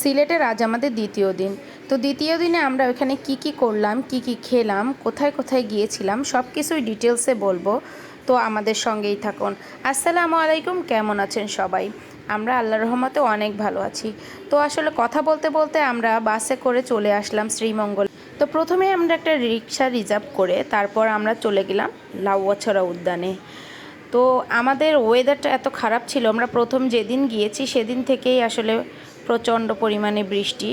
সিলেটের আজ আমাদের দ্বিতীয় দিন। তো দ্বিতীয় দিনে আমরা ওখানে কি কি করলাম, কি কি খেলাম, কোথায় কোথায় গিয়েছিলাম সব কিছুই ডিটেলসে বলব। তো আমাদের সঙ্গেই থাকুন। আসসালামু আলাইকুম, কেমন আছেন সবাই? আমরা আল্লাহ রহমতে অনেক ভালো আছি। তো আসলে কথা বলতে বলতে আমরা বাসে করে চলে আসলাম শ্রীমঙ্গল। তো প্রথমে আমরা একটা রিক্সা রিজার্ভ করে তারপর আমরা চলে গেলাম লাউয়াছড়া উদ্যানে। তো আমাদের ওয়েদারটা এত খারাপ ছিল, আমরা প্রথম যেদিন গিয়েছি সেদিন থেকেই আসলে প্রচণ্ড পরিমাণে বৃষ্টি।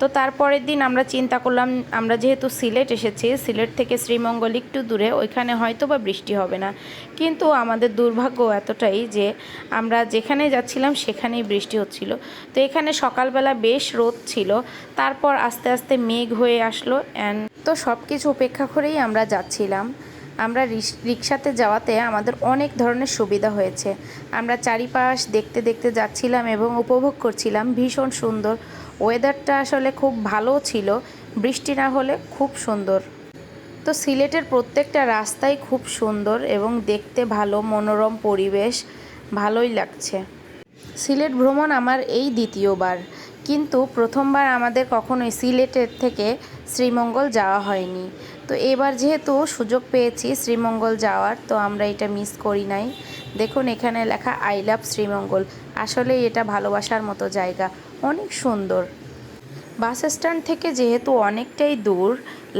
তো তারপরের দিন আমরা চিন্তা করলাম, আমরা যেহেতু সিলেট এসেছি, সিলেট থেকে শ্রীমঙ্গল একটু দূরে, ওইখানে হয়তো বা বৃষ্টি হবে না। কিন্তু আমাদের দুর্ভাগ্য এতটাই যে আমরা যেখানে যাচ্ছিলাম সেখানেই বৃষ্টি হচ্ছিল। তো এখানে সকালবেলা বেশ রোদ ছিল, তারপর আস্তে আস্তে মেঘ হয়ে আসলো অ্যান্ড তো সব কিছু উপেক্ষা করেই আমরা যাচ্ছিলাম। আমরা রিক্সাতে যাওয়াতে আমাদের অনেক ধরনের সুবিধা হয়েছে। আমরা চারিপাশ দেখতে দেখতে যাচ্ছিলাম এবং উপভোগ করছিলাম। ভীষণ সুন্দর। ওয়েদারটা আসলে খুব ভালো ছিল। বৃষ্টি না হলে খুব সুন্দর। তো সিলেটের প্রত্যেকটা রাস্তাই খুব সুন্দর এবং দেখতে ভালো, মনোরম পরিবেশ। ভালোই লাগছে। সিলেট ভ্রমণ আমার এই দ্বিতীয়বার। কিন্তু প্রথমবার আমাদের কখনোই সিলেটের থেকে শ্রীমঙ্গল যাওয়া হয়নি। তো এবার যেহেতু সুযোগ পেয়েছি শ্রীমঙ্গল যাওয়ার, তো আমরা এটা মিস করি নাই। দেখুন, এখানে লেখা আই লাভ শ্রীমঙ্গল। আসলে এটা ভালোবাসার মতো জায়গা। অনেক সুন্দর। বাস স্ট্যান্ড থেকে যেহেতু অনেকটাই দূর,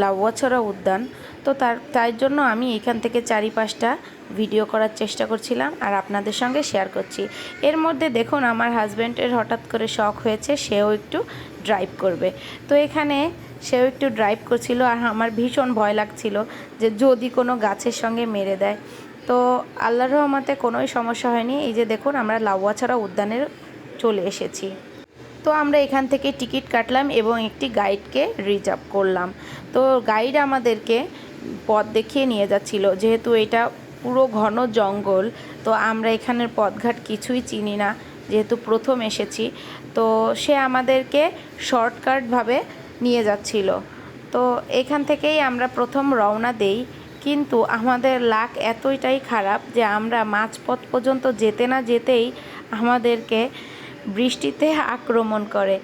লাউয়াছড়া উদ্যান তো তার, তাই জন্য আমি এখান থেকে চারিপাশটা ভিডিও করার চেষ্টা করছিলাম আর আপনাদের সঙ্গে শেয়ার করছি। এর মধ্যে দেখুন আমার হাজব্যান্ডের হঠাৎ করে শখ হয়েছে, সেও একটু ড্রাইভ করবে। তো এখানে সেও একটু ড্রাইভ করছিল আর আমার ভীষণ ভয় লাগছিল যে যদি কোনো গাছের সঙ্গে মেরে দেয়। তো আল্লাহর রহমতে কোনোই সমস্যা হয়নি, এই যে দেখুন আমরা লাউয়াছড়া উদ্যানের চলে এসেছি। তো আমরা এখান থেকে টিকিট কাটলাম এবং একটি গাইডকে রিজার্ভ করলাম। তো গাইড আমাদেরকে পথ দেখিয়ে নিয়ে যাচ্ছিল। যেহেতু এটা পুরো ঘন জঙ্গল, তো আমরা এখানের পথঘাট কিছুই চিনি না, যেহেতু প্রথম এসেছি। তো সে আমাদেরকে শর্টকাটভাবে নিয়ে যাচ্ছিল। তো এখান থেকেই আমরা প্রথম রওনা দেই। কিন্তু আমাদের লাক এতটাই খারাপ যে আমরা মাঝপথ পর্যন্ত যেতে না যেতেই আমাদেরকে বৃষ্টিতে আক্রমণ করে।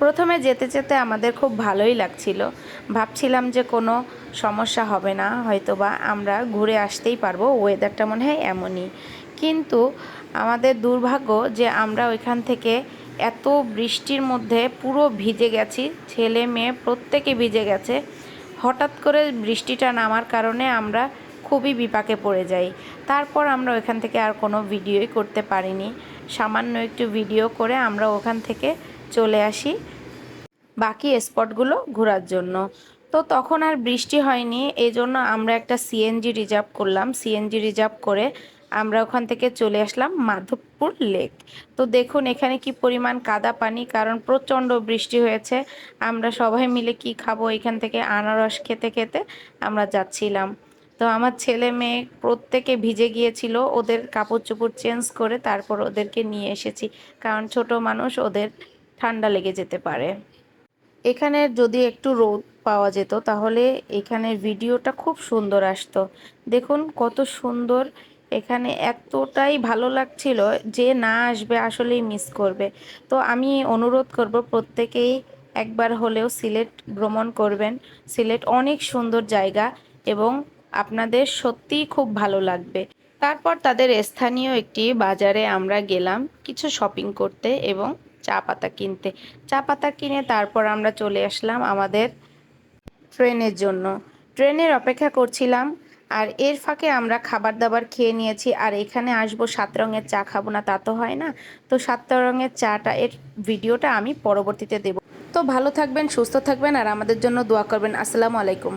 প্রথমে যেতে যেতে আমাদের খুব ভালোই লাগছিল। ভাবছিলাম যে কোনো সমস্যা হবে না, হয়তোবা আমরা ঘুরে আসতেই পারব ওয়েদারটা মনে হয় এমনই। কিন্তু আমাদের দুর্ভাগ্য যে আমরা ওইখান থেকে এত বৃষ্টির মধ্যে পুরো ভিজে গেছি, ছেলে মেয়ে প্রত্যেকে ভিজে গেছে। হঠাৎ করে বৃষ্টিটা নামার কারণে আমরা খুবই বিপাকে পড়ে যাই। তারপর আমরা ওইখান থেকে আর কোনো ভিডিওই করতে পারিনি। সামান্য একটু ভিডিও করে আমরা ওখান থেকে চলে আসি বাকি স্পটগুলো ঘোরার জন্য। তো তখন আর বৃষ্টি হয়নি এই জন্য আমরা একটা সিএনজি রিজার্ভ করলাম। সিএনজি রিজার্ভ করে আমরা ওখান থেকে চলে আসলাম মাধবপুর লেক তো দেখুন এখানে কি পরিমাণ কাদা পানি, কারণ প্রচণ্ড বৃষ্টি হয়েছে। আমরা সবাই মিলে কি খাব, এখান থেকে আনারস খেতে খেতে আমরা যাচ্ছিলাম। তো আমার ছেলে মেয়ে প্রত্যেকে ভিজে গিয়েছিল, ওদের কাপড় চোপড় চেঞ্জ করে তারপর ওদেরকে নিয়ে এসেছি। কারণ ছোট মানুষ, ওদের ঠান্ডা লেগে যেতে পারে। এখানে যদি একটু রোদ পাওয়া যেত, তাহলে এখানের ভিডিওটা খুব সুন্দর আসতো। দেখুন কত সুন্দর এখানে এতটাই ভালো লাগছিল যে না আসবে, আসলেই মিস করবে। তো আমি অনুরোধ করব প্রত্যেকেই একবার হলেও সিলেট ভ্রমণ করবেন। সিলেট অনেক সুন্দর জায়গা এবং আপনাদের সত্যিই খুব ভালো লাগবে। তারপর তাদের স্থানীয় একটি বাজারে আমরা গেলাম কিছু শপিং করতে এবং চা পাতা কিনতে। চা পাতা কিনে তারপর আমরা চলে আসলাম আমাদের ট্রেনের জন্য। ট্রেনের অপেক্ষা করছিলাম আর এর ফাঁকে আমরা খাবার দাবার খেয়ে নিয়েছি। আর এখানে আসব, সাত রঙের চা খাব না তা তো হয় না। তো সাত রঙের চাটা, এর ভিডিওটা আমি পরবর্তীতে দেব। তো ভালো থাকবেন, সুস্থ থাকবেন আর আমাদের জন্য দোয়া করবেন। আসসালামু আলাইকুম।